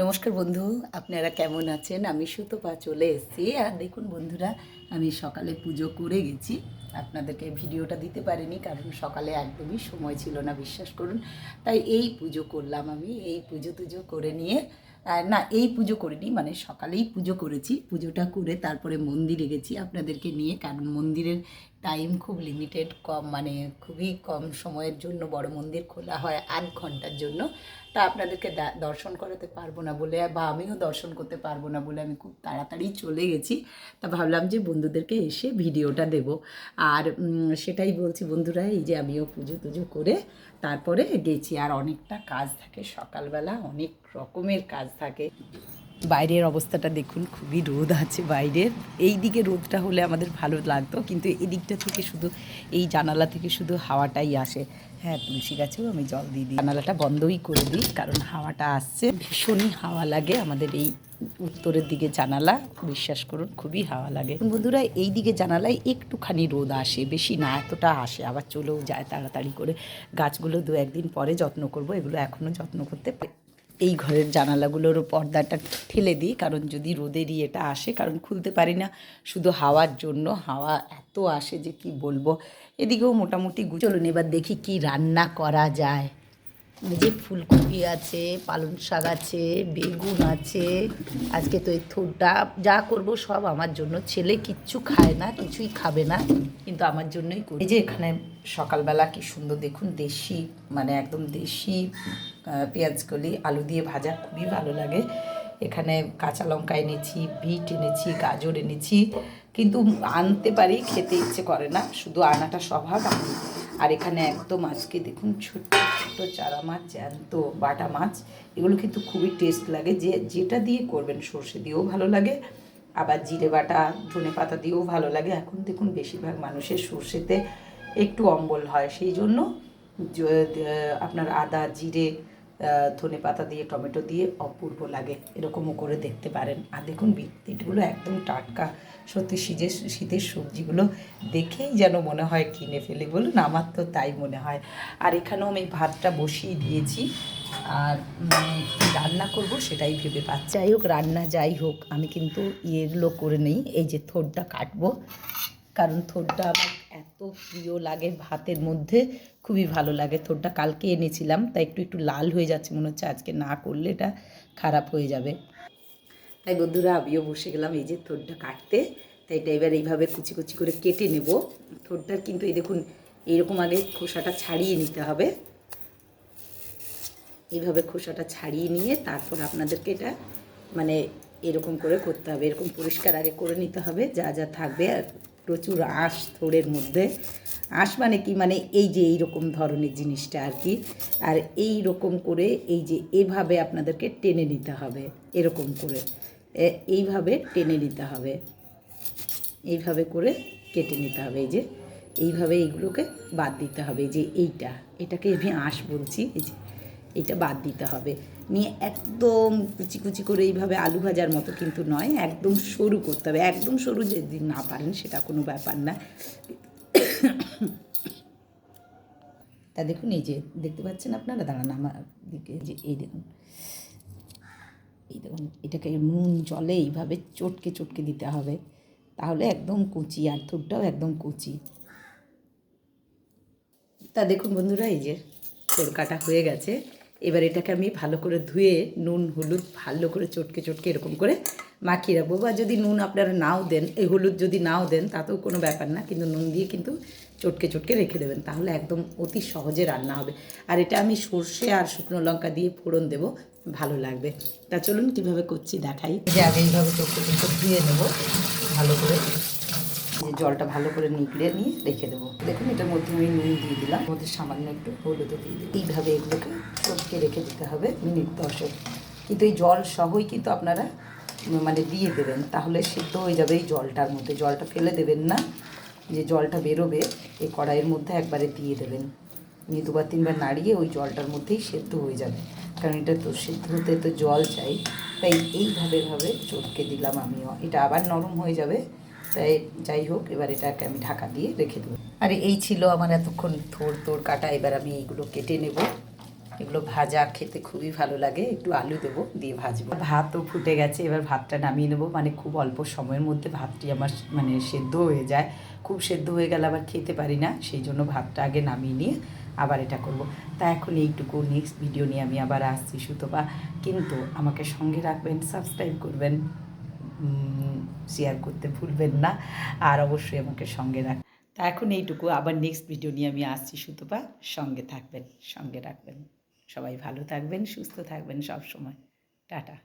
নমস্কার বন্ধু, আপনারা কেমন আছেন? আমি সুতপা চলে এসেছি। আর দেখুন বন্ধুরা, আমি সকালে পুজো করে গেছি। আপনাদেরকে ভিডিওটা দিতে পারিনি, কারণ সকালে একদমই সময় ছিল না, বিশ্বাস করুন। তাই এই পুজো করলাম আমি, এই পুজো টুজো করে নিয়ে। না, এই পুজো করিনি মানে সকালেই পুজো করেছি। পুজোটা করে তারপরে মন্দিরে গেছি আপনাদেরকে নিয়ে, কারণ মন্দিরের টাইম খুব লিমিটেড কম মানে খুবই কম সময়ের জন্য বড় মন্দির খোলা হয় আধ ঘণ্টার জন্য। তা আপনাদেরকে দর্শন করাতে পারব না বলে, বা আমিও দর্শন করতে পারব না বলে আমি খুব তাড়াতাড়ি চলে গেছি। তা ভাবলাম যে বন্ধুদেরকে এসে ভিডিওটা দেব। আর সেটাই বলছি বন্ধুরা, এই যে আমিও পুজো টুজো করে তারপরে গেছি। আর অনেকটা কাজ থাকে সকালবেলা, অনেক রকমের কাজ থাকে। বাইরের অবস্থাটা দেখুন, খুবই রোদ আছে বাইরের। এই দিকে রোদটা হলে আমাদের ভালো লাগতো, কিন্তু এদিকটা থেকে শুধু, এই জানালা থেকে শুধু হাওয়াটাই আসে। হ্যাঁ তুলসী গাছেও আমি জল দিয়ে দিই। জানালাটা বন্ধই করে দিই, কারণ হাওয়াটা আসছে। ভীষণই হাওয়া লাগে আমাদের এই উত্তরের দিকে জানালা, বিশ্বাস করুন, খুবই হাওয়া লাগে। বন্ধুরা, এই দিকে জানালায় একটুখানি রোদ আসে, বেশি না, এতটা আসে। আবার চলেও যায় তাড়াতাড়ি করে। গাছগুলো দু একদিন পরে যত্ন করব, এগুলো এখনও যত্ন করতে পারি এই ঘরের জানালাগুলোরও পর্দাটা ঠেলে দিই, কারণ যদি রোদের ইয়েটা আসে, কারণ খুলতে পারি না। শুধু হাওয়ার জন্য, হাওয়া এত আসে যে কি বলব? এদিকেও মোটামুটি চলুন এবার দেখি কি রান্না করা যায়। এই যে ফুলকপি আছে, পালং শাক আছে, বেগুন আছে, আজকে তো এই থোরটা যা করব সব আমার জন্য। ছেলে কিচ্ছু খায় না, কিছুই খাবে না, কিন্তু আমার জন্যই করি। এই যে এখানে সকালবেলা কি সুন্দর, দেখুন দেশি মানে একদম দেশি পেঁয়াজকলি, আলু দিয়ে ভাজা, খুবই ভালো লাগে। এখানে কাঁচা লঙ্কা এনেছি, বিট এনেছি, গাজর এনেছি, কিন্তু আনতে পারি, খেতে ইচ্ছে করে না, শুধু আনাটা স্বভাব আনি আর এখানে একদম আজকে দেখুন ছোট্ট ছোট চারা মাছ, জ্যান্ত বাটা মাছ। এগুলো কিন্তু খুবই টেস্ট লাগে। যে, যেটা দিয়ে করবেন সর্ষে দিয়েও ভালো লাগে, আবার জিরে বাটা, ধনে পাতা দিয়েও ভালো লাগে। এখন দেখুন বেশিরভাগ মানুষের সর্ষেতে একটু অম্বল হয়। সেই জন্য আপনার আদা, জিরে ধনে পাতা দিয়ে, টমেটো দিয়ে অপূর্ব লাগে। এরকমও করে দেখতে পারেন। আর দেখুন বিটগুলো একদম টাটকা, সত্যি শীতের শীতের সবজিগুলো দেখেই যেন মনে হয় কিনে ফেলি। বলুন, আমার তো তাই মনে হয়। আর এখানেও আমি ভাতটা বসিয়ে দিয়েছি। আর রান্না করব সেটাই ভেবে পাচ্ছি। যাই হোক, রান্না যাই হোক, আমি কিন্তু ইয়েগুলো করে নেই। এই যে থোরটা কাটবো। কারণ থোরটা আমার এত প্রিয় লাগে ভাতের মধ্যে। খুবই ভালো লাগে থোরটা কালকে এনেছিলাম, তাই একটু একটু লাল হয়ে যাচ্ছে, মনে হচ্ছে আজকে না করলে এটা খারাপ হয়ে যাবে। তাই বন্ধুরা, আমিও বসে গেলাম, এই যে থোরটা কাটতে, তাই এটা এবার এইভাবে কুচি কুচি করে কেটে নেব। থোরটার কিন্তু এই দেখুন, এইরকম আগে খোসাটা ছাড়িয়ে নিতে হবে। এইভাবে খোসাটা ছাড়িয়ে নিয়ে তারপর আপনাদেরকে এটা মানে এরকম করে করতে হবে, এরকম পরিষ্কার আগে করে নিতে হবে, যা যা থাকবে আর প্রচুর আঁশ থোড়ের মধ্যে। আঁশ মানে কি? মানে এই যে এই রকম ধরনের জিনিসটা আর কি। আর এই রকম করে এই যে এভাবে আপনাদেরকে টেনে নিতে হবে, এরকম করে। এইভাবে টেনে নিতে হবে। এইভাবে করে কেটে নিতে হবে, এই যে এইভাবে এইগুলোকে বাদ দিতে হবে যে এইটা। এটাকে আমি আঁশ বলছি, এই যে এটা বাদ দিতে হবে। নিয়ে একদম কুচি কুচি করে এইভাবে আলু ভাজার মতো কিন্তু নয়, একদম সরু করতে হবে। একদম সরু যদি না পারেন সেটা কোনো ব্যাপার না। তা দেখুন, এই যে দেখতে পাচ্ছেন আপনারা? দাঁড়ান আমার দিকে যে এই দেখুন। এই দেখুন, এটাকে নুন জলে এইভাবে চটকে চটকে দিতে হবে। তাহলে একদম কুচি, আর থুরটাও একদম কুচি। তা দেখুন বন্ধুরা, এই যে তোর কাটা হয়ে গেছে। এবার এটাকে আমি ভালো করে ধুয়ে নুন, হলুদ ভালো করে চটকে চটকে এরকম করে মাখিয়ে রাখব। বা যদি নুন আপনারা নাও দেন, এই হলুদ যদি নাও দেন, তাতেও কোনো ব্যাপার না, কিন্তু নুন দিয়ে কিন্তু চটকে চটকে রেখে দেবেন, তাহলে একদম অতি সহজে রান্না হবে। আর এটা আমি সর্ষে আর শুকনো লঙ্কা দিয়ে ফোড়ন দেবো, ভালো লাগবে। তা চলুন কীভাবে করছি দেখাই। যে আগে এইভাবে চটকে চটকে ধুয়ে নেব, ভালো করে। জলটা ভালো করে নিগড়ে নিয়ে রেখে দেবো। দেখুন, এটার মধ্যে আমি নুন দিয়ে দিলাম। মধ্যে সামান্য একটু হলুদও দিয়ে দিই এইভাবে এগুলোকে চটকে রেখে দিতে হবে মিনিট দশেক। কিন্তু এই জল সহই কিন্তু আপনারা মানে দিয়ে দেবেন। তাহলে সিদ্ধ হয়ে যাবে এই জলটার মধ্যে। জলটা ফেলে দেবেন না। যে জলটা বেরোবে, এই কড়াইয়ের মধ্যে একবারে দিয়ে দেবেন। নিয়ে দুবার তিনবার নাড়িয়ে ওই জলটার মধ্যেই সেদ্ধ হয়ে যাবে। কারণ এটা তো সেদ্ধ হতে তো জল চাই। তাই এইভাবে ভাবে চটকে দিলাম আমিও। এটা আবার নরম হয়ে যাবে। তাই যাই হোক, এবার এটাকে আমি ঢাকা দিয়ে রেখে দেবো। আর এই ছিল আমার এতক্ষণ থোর তোর কাটা, এবার আমি এইগুলো কেটে নেব। এগুলো ভাজা খেতে খুবই ভালো লাগে, একটু আলু দেবো, দিয়ে ভাজবো। ভাতও ফুটে গেছে, এবার ভাতটা নামিয়ে নেব। মানে খুব অল্প সময়ের মধ্যে ভাতটি আমার মানে সেদ্ধ হয়ে যায়। খুব সেদ্ধ হয়ে গেলে আবার খেতে পারি না, সেই জন্য ভাতটা আগে নামিয়ে নিয়ে আবার এটা করব। তা এখন এইটুকু নেক্সট ভিডিও নিয়ে আমি আবার আসছি সুতপা। কিন্তু আমাকে সঙ্গে রাখবেন সাবস্ক্রাইব করবেন। শেয়ার করতে ভুলবেন না। আর অবশ্যই আমাকে সঙ্গে রাখ, তা এখন এইটুকু। আবার নেক্সট ভিডিও নিয়ে আমি আসছি সুতপা। সঙ্গে থাকবেন, সঙ্গে রাখবেন। সবাই ভালো থাকবেন, সুস্থ থাকবেন সব সময় টাটা।